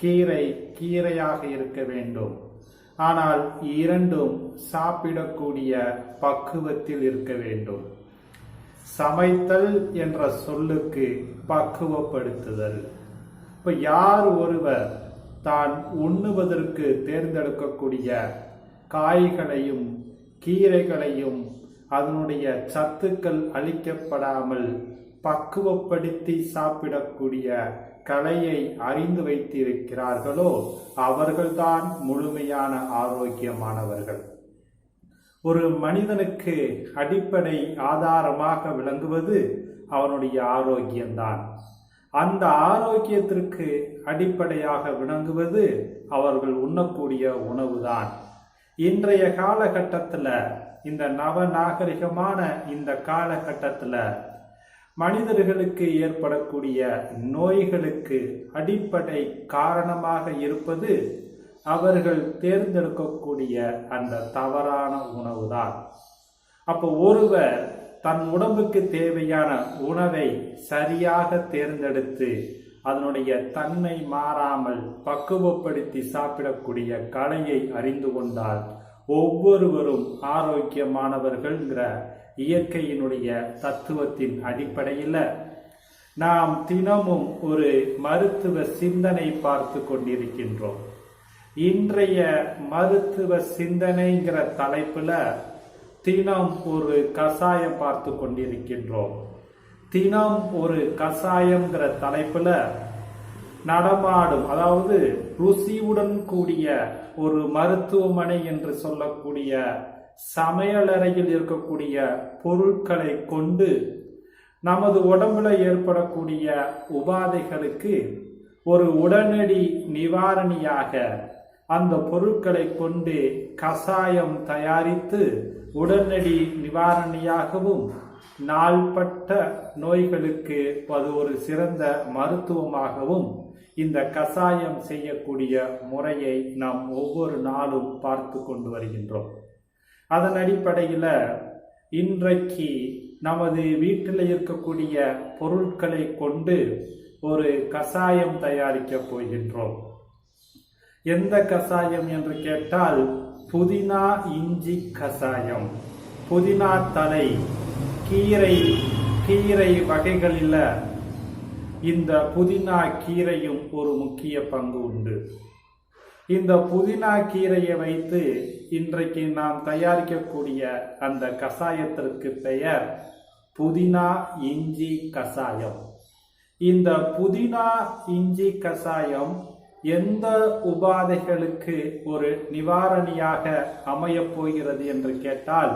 கீரை கீரையாக இருக்க வேண்டும். ஆனால் இரண்டும் சாப்பிடக்கூடிய பக்குவத்தில் இருக்க வேண்டும். சமைத்தல் என்ற சொல்லுக்கு பக்குவப்படுத்துதல். இப்ப யார் ஒருவர் தான் உண்ணுவதற்கு தேர்ந்தெடுக்கக்கூடிய காய்களையும் கீரைகளையும் அதனுடைய சத்துக்கள் அழிக்கப்படாமல் பக்குவப்படுத்தி சாப்பிடக்கூடிய கலையை அறிந்து வைத்திருக்கிறார்களோ அவர்கள்தான் முழுமையான ஆரோக்கியமானவர்கள். ஒரு மனிதனுக்கு அடிப்படை ஆதாரமாக விளங்குவது அவனுடைய ஆரோக்கியம்தான். அந்த ஆரோக்கியத்திற்கு அடிப்படையாக விளங்குவது அவர்கள் உண்ணக்கூடிய உணவுதான். இன்றைய காலகட்டத்தில் இந்த நவநாகரிகமான இந்த காலகட்டத்தில் மனிதர்களுக்கு ஏற்படக்கூடிய நோய்களுக்கு அடிப்படை காரணமாக இருப்பது அவர்கள் தேர்ந்தெடுக்கக்கூடிய அந்த தவறான உணவுதான். அப்போ ஒருவர் தன் உடம்புக்கு தேவையான உணவை சரியாக தேர்ந்தெடுத்து அதனுடைய தன்மை மாறாமல் பக்குவப்படுத்தி சாப்பிடக்கூடிய கலையை அறிந்து கொண்டால் ஒவ்வொருவரும் ஆரோக்கியமானவர்கள்ங்கிற இயற்கையினுடைய தத்துவத்தின் அடிப்படையில் நாம் தினமும் ஒரு மருத்துவ சிந்தனை பார்த்து கொண்டிருக்கின்றோம். இன்றைய மருத்துவ சிந்தனைங்கிற தலைப்புல தினம் ஒரு கசாயம் பார்த்து கொண்டிருக்கின்றோம். தினம் ஒரு கஷாயம்ங்கிற தலைப்புல நடமாடும் அதாவது ருசியுடன் கூடிய ஒரு மருத்துவமனை என்று சொல்லக்கூடிய சமையலறையில் இருக்கக்கூடிய பொருட்களை கொண்டு நமது உடம்புல ஏற்படக்கூடிய உபாதைகளுக்கு ஒரு உடனடி நிவாரணியாக அந்த பொருட்களை கொண்டு கசாயம் தயாரித்து உடனடி நிவாரணியாகவும் நாள்பட்ட நோய்களுக்கு அது ஒரு சிறந்த மருத்துவமாகவும் இந்த கசாயம் செய்யக்கூடிய முறையை நாம் ஒவ்வொரு நாளும் பார்த்து கொண்டு வருகின்றோம். அதன் அடிப்படையில் இன்றைக்கு நமது வீட்டில் இருக்கக்கூடிய பொருட்களை கொண்டு ஒரு கசாயம் தயாரிக்க போகின்றோம். எந்த கசாயம் என்று கேட்டால் புதினா இஞ்சி கசாயம் புதினா தலை கீரை கீரை வகைகளில் இந்த புதினா கீரையும் ஒரு முக்கிய பங்கு உண்டு. இந்த புதினா கீரையை வைத்து இன்றைக்கு நாம் தயாரிக்கக்கூடிய அந்த கசாயத்திற்கு பெயர் புதினா இஞ்சி கசாயம். இந்த புதினா இஞ்சி கசாயம் எந்த உபாதைகளுக்கு ஒரு நிவாரணியாக அமையப் போகிறது என்று கேட்டால்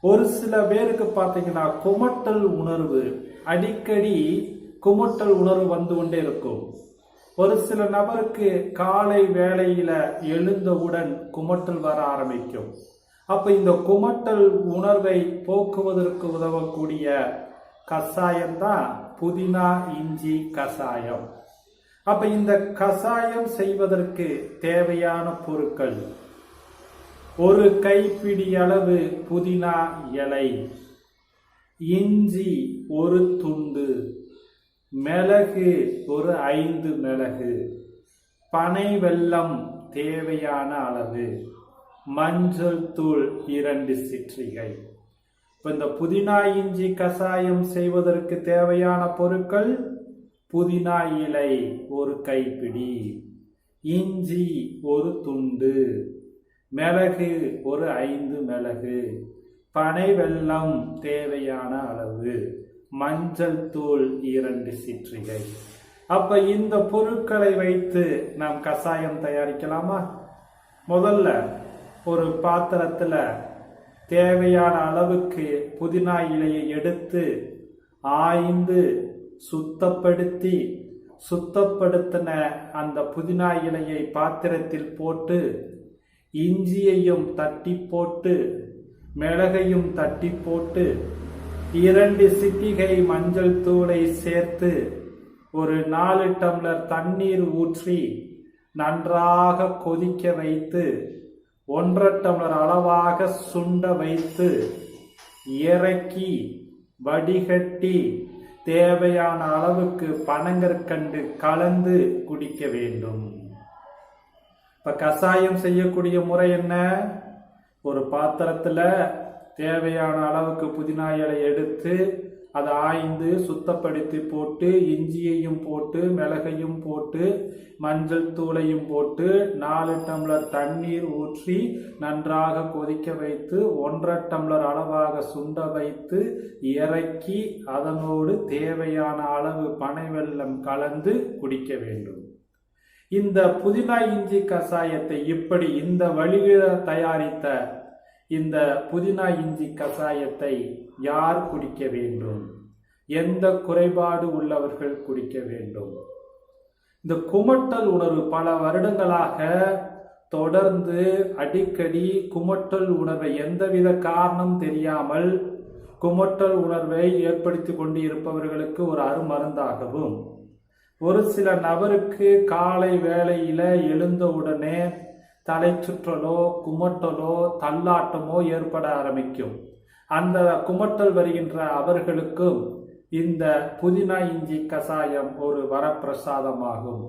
ஒரு சில பேருக்கு பார்த்தீங்கன்னா குமட்டல் உணர்வு அடிக்கடி குமட்டல் உணர்வு வந்து கொண்டே இருக்கும். ஒரு சில நபருக்கு காலை வேளையில எழுந்தவுடன் குமட்டல் வர ஆரம்பிக்கும். அப்ப இந்த குமட்டல் உணர்வை போக்குவதற்கு உதவக்கூடிய கசாயம் தான் புதினா இஞ்சி கசாயம் அப்ப இந்த கசாயம் செய்வதற்கு தேவையான பொருட்கள். ஒரு கைப்பிடி அளவு புதினா இலை. இஞ்சி ஒரு துண்டு. மிளகு ஒரு ஐந்து மிளகு. பனை வெல்லம் தேவையான அளவு. மஞ்சள் தூள் இரண்டு சிற்றிகை. இப்போ இந்த புதினா இஞ்சி கசாயம் செய்வதற்கு தேவையான பொருட்கள் புதினா இலை ஒரு கைப்பிடி இஞ்சி ஒரு துண்டு மிளகு ஒரு ஐந்து மிளகு பனை வெல்லம் தேவையான அளவு. மஞ்சள் தூள் இரண்டு சிற்றிகை. அப்ப இந்த பொருட்களை வைத்து நாம் கஷாயம் தயாரிக்கலாமா? முதல்ல ஒரு பாத்திரத்துல தேவையான அளவுக்கு புதினா இலையை எடுத்து ஆய்ந்து சுத்தப்படுத்தி சுத்தப்படுத்தின அந்த புதினா இலையை பாத்திரத்தில் போட்டு இஞ்சியையும் தட்டி போட்டு மிளகையும் தட்டி போட்டு இரண்டு சிட்டிகை மஞ்சள் தூளை சேர்த்து ஒரு நாலு டம்ளர் தண்ணீர் ஊற்றி நன்றாக கொதிக்க வைத்து ஒன்றரை டம்ளர் அளவாக சுண்ட வைத்து இறக்கி வடிகட்டி தேவையான அளவுக்கு பனங்கற்கண்டு கலந்து குடிக்க வேண்டும். இப்ப கசாயம் செய்யக்கூடிய முறை என்ன? ஒரு பாத்திரத்துல தேவையான அளவுக்கு புதினா இலை எடுத்து அதை ஆய்ந்து சுத்தப்படுத்தி போட்டு இஞ்சியையும் போட்டு மிளகையும் போட்டு மஞ்சள் தூளையும் போட்டு நாலு டம்ளர் தண்ணீர் ஊற்றி நன்றாக கொதிக்க வைத்து ஒன்றரை டம்ளர் அளவாக சுண்ட வைத்து இறக்கி அதனோடு தேவையான அளவு பனை வெள்ளம் கலந்து குடிக்க வேண்டும். இந்த புதினா இஞ்சி கசாயத்தை இப்படி இந்த வழியில் தயாரித்த இந்த புதினா இஞ்சி கசாயத்தை யார் குடிக்க வேண்டும்? எந்த குறைபாடு உள்ளவர்கள் குடிக்க வேண்டும்? இந்த குமட்டல் உணர்வு பல வருடங்களாக தொடர்ந்து அடிக்கடி குமட்டல் உணர்வை எந்தவித காரணம் தெரியாமல் குமட்டல் உணர்வை ஏற்படுத்தி கொண்டு இருப்பவர்களுக்கு ஒரு அருமருந்தாகவும் ஒரு சில நபருக்கு காலை வேளையில எழுந்தவுடனே தலை சுற்றலோ குமட்டலோ தள்ளாட்டமோ ஏற்பட ஆரம்பிக்கும். அந்த குமட்டல் வருகின்ற அவர்களுக்கும் இந்த புதினா இஞ்சி கசாயம் ஒரு வரப்பிரசாதமாகும்.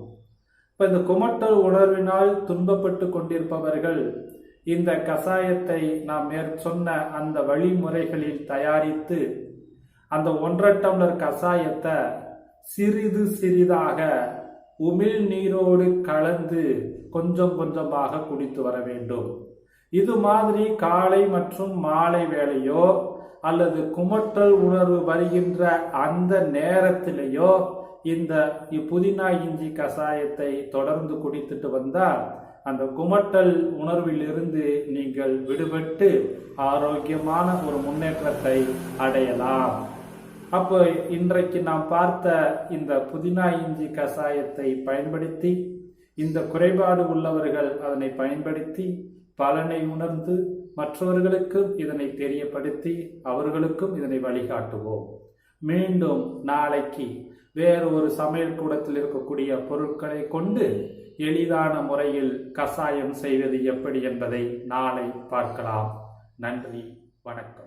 இப்ப இந்த குமட்டல் உணர்வினால் துன்பப்பட்டு கொண்டிருப்பவர்கள் இந்த கசாயத்தை நாம் மேற் சொன்ன அந்த வழிமுறைகளில் தயாரித்து அந்த ஒன்றரை டம்ளர் கசாயத்தை சிறிது சிறிதாக உமிழ் நீரோடு கலந்து கொஞ்சம் கொஞ்சமாக குடித்து வர வேண்டும். இது மாதிரி காலை மற்றும் மாலை வேளையோ அல்லது குமட்டல் உணர்வு வருகின்ற அந்த நேரத்திலேயோ இந்த புதினா இஞ்சி கசாயத்தை தொடர்ந்து குடித்துட்டு வந்தால் அந்த குமட்டல் உணர்விலிருந்து நீங்கள் விடுபட்டு ஆரோக்கியமான ஒரு முன்னேற்றத்தை அடையலாம். அப்போ இன்றைக்கு நாம் பார்த்த இந்த புதினா இஞ்சி கசாயத்தை பயன்படுத்தி இந்த குறைபாடு உள்ளவர்கள் அதனை பயன்படுத்தி பலனை உணர்ந்து மற்றவர்களுக்கும் இதனை தெரியப்படுத்தி அவர்களுக்கும் இதனை வழிகாட்டுவோம். மீண்டும் நாளைக்கு வேறு ஒரு சமையல் கூடத்தில் இருக்கக்கூடிய பொருட்களை கொண்டு எளிதான முறையில் கசாயம் செய்வது எப்படி என்பதை நாளை பார்க்கலாம். நன்றி வணக்கம்.